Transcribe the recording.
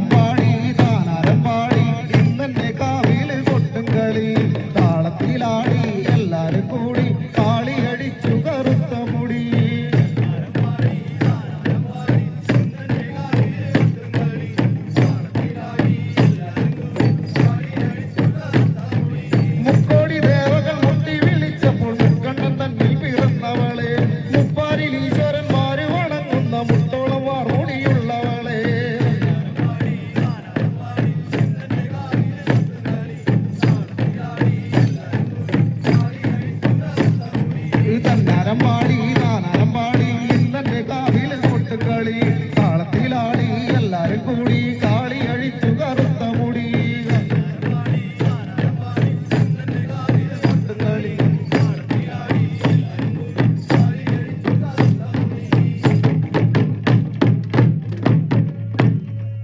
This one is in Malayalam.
താനരമ്പാടി താനരമ്പാടി ഇന്നെന്റെ കാവിൽ കൊട്ടും കളി. താളത്തിലാടി എല്ലാരും കൂടി